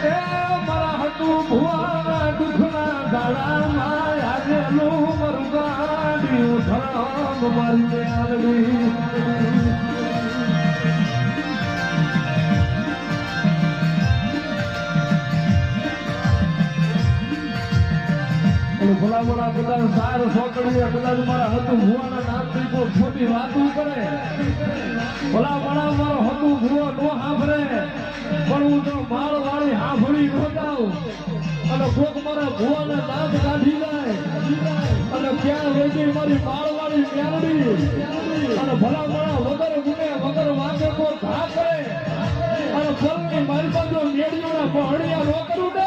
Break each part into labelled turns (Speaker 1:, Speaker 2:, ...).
Speaker 1: છે મારા હતું ભુવાના દુખના દાડામાં આજે નું મારું ગાડ્યું ધરામ મારી આલડી ભલા ભલા બધા સાર સોકડીએ મારા હતું ભુવાના નામ દીપો છોટી વાતું કરે. કો હાફરે પણ હું તો માળ વાળી હાફળી ખોટાઉં અને કોક મારા ભુવાને દાંત કાઢી જાય. અને ક્યાં વેચી મારી માળ વાળી મેળવી અને ભલા મારા વગર ગુને વગર વાગે તો ઘા કરે અને ફલની મારી પાસે
Speaker 2: મેળવીઓના બહળિયા રોકડ ઉડે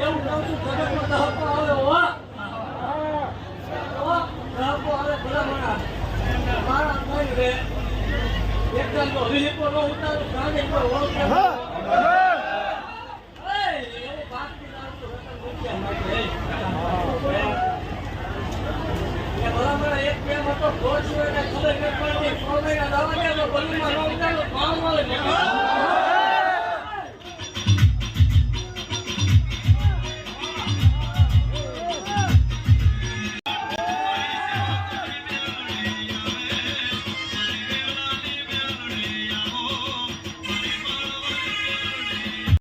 Speaker 2: એવું કહું છું જગતમાં દહકો આવે હો. દહકો આવે ભલા મારા. મારા કોઈ રે. એકદમ તો વિહિપો નો ઉતારું, સાંજે કોઈ ઓળખે એક પ્રેમ હતો, ઘોડ ખબર ન પડતી. મહિના દવા તો ગલીમાં ન ઉતારો, ભાવ મળે.